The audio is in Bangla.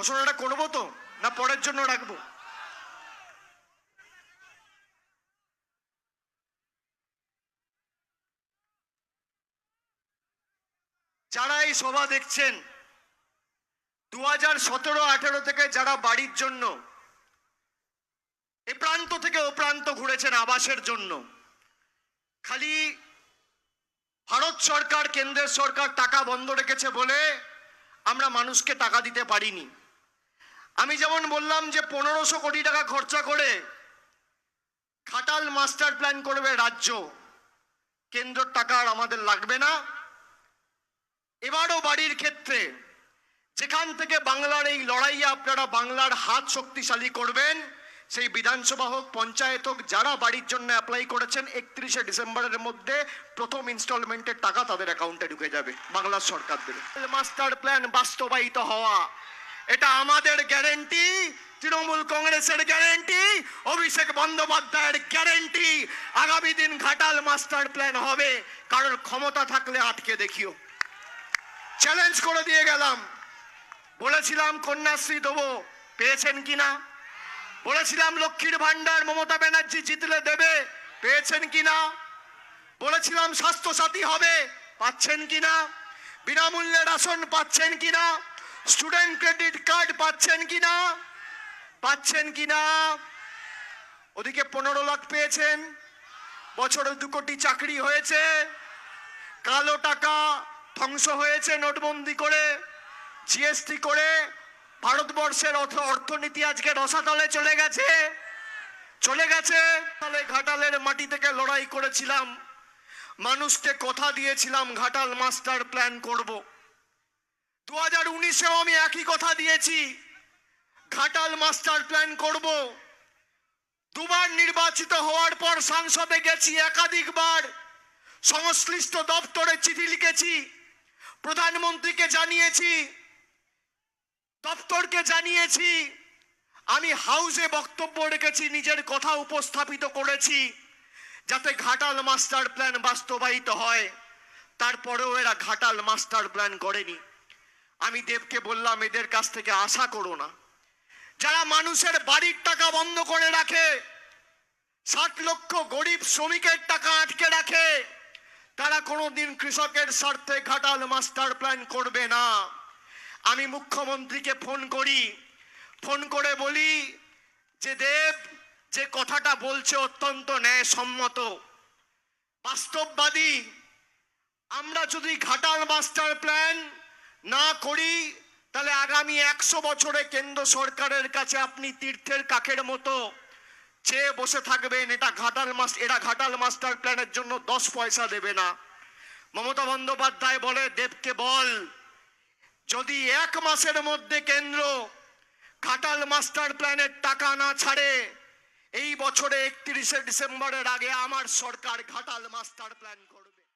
ঘোষণাটা করব তো? না পরের জন্য রাখব? যারা এই সভা দেখছেন দু হাজার সতেরো, আঠেরো থেকে যারা বাড়ির জন্য, এ প্রান্ত থেকে ও প্রান্ত ঘুরেছেন আবাসের জন্য, খালি ভারত সরকার, কেন্দ্রের সরকার টাকা বন্ধ রেখেছে বলে আমরা মানুষকে টাকা দিতে পারিনি। আমি যেমন বললাম যে পনেরোশো কোটি টাকা খরচা করে খাটাল মাস্টার প্ল্যান করবে রাজ্য, কেন্দ্রের টাকা আর আমাদের লাগবে না। এবারও বাড়ির ক্ষেত্রে যেখান থেকে বাংলার এই লড়াইয়ে আপনারা বাংলার হাত শক্তিশালী করবেন, সেই বিধানসভা হোক, পঞ্চায়েত হোক, যারা বাড়ির জন্য অ্যাপ্লাই করেছেন, একত্রিশে ডিসেম্বরের মধ্যে প্রথম ইনস্টলমেন্টের টাকা তাদের অ্যাকাউন্টে ঢুকে যাবে, বাংলার সরকার দেবে মাস্টার প্ল্যান বাস্তবায়িত হওয়া এটা আমাদের গ্যারেন্টি তৃণমূল কংগ্রেসের গ্যারেন্টি অভিষেক বন্দ্যোপাধ্যায়ের গ্যারেন্টি আগামী দিন ঘাটাল মাস্টার প্ল্যান হবে, কারোর ক্ষমতা থাকলে আটকে দেখিও। চ্যালেঞ্জ করে দিয়ে গেলাম। বলেছিলাম কন্যাশ্রী দেবো, পেয়েছেন কিনা বলেছিলাম লক্ষ্মীর ভান্ডার মমতা ব্যানার্জি জিতলে দেবে, পেয়েছেন কিনা বলেছিলাম স্বাস্থ্যসাথী হবে, পাচ্ছেন কিনা বিনামূল্যে রাশন পাচ্ছেন কিনা স্টুডেন্ট ক্রেডিট কার্ড পাচ্ছেন কিনা? পাচ্ছেন কিনা? ওদিকে পনেরো লাখ পেয়েছেন। বছরে দু কোটি চাকরি হয়েছে। কালো টাকা ধ্বংস হয়েছে নোটবন্দি করে জিএসটি করে। ভারতবর্ষের অর্থ- অর্থনীতি আজকে রসাতলে চলে গেছে। চলে গেছে। তাহলে ঘাটালের মাটি থেকে লড়াই করেছিলাম। মানুষকে কথা দিয়েছিলাম, ঘাটাল মাস্টার প্ল্যান করব। দু হাজার উনিশেও আমি একই কথা দিয়েছি। ঘাটাল মাস্টার প্ল্যান করব। দুবার নির্বাচিত হওয়ার পর সংসদে গেছি একাধিকবার। সংশ্লিষ্ট দপ্তরে চিঠি লিখেছি। প্রধানমন্ত্রীকে জানিয়েছি। দপ্তরকে জানিয়েছি। আমি হাউসে বক্তব্য রেখেছি, নিজের কথা উপস্থাপিত করেছি, যাতে ঘাটাল মাস্টার প্ল্যান বাস্তবায়িত হয়। তারপরেও এরা ঘাটাল মাস্টার প্ল্যান করেনি। আমি দেবকে বললাম, এদের কাছ থেকে আশা করো না। যারা মানুষের বাড়ির টাকা বন্ধ করে রাখে, ষাট লক্ষ গরিব শ্রমিকের টাকা আটকে রাখে, তারা কোনোদিন কৃষকের স্বার্থে ঘাটাল মাস্টার প্ল্যান করবে না। আমি মুখ্যমন্ত্রীকে ফোন করি, ফোন করে বলি যে, দেব, যে কথাটা বলছে অত্যন্ত ন্যায়সম্মত। বাস্তববাদী, আমরা যদি ঘাটাল মাস্টার প্ল্যান না করি, তাহলে আগামী একশো বছরে কেন্দ্র সরকারের কাছে আপনি তীর্থের কাকের মতো চেয়ে বসে থাকবেন। এটা ঘাটাল মাস এরা ঘাটাল মাস্টার প্ল্যানের জন্য দশ পয়সা দেবে না। মমতা বন্দ্যোপাধ্যায় বলে, দেবকে বল, যদি এক মাসের মধ্যে কেন্দ্র ঘাটাল মাস্টার প্ল্যানের টাকা না ছাড়ে, এই বছরে একত্রিশে ডিসেম্বরের আগে আমার সরকার ঘাটাল মাস্টার প্ল্যান করে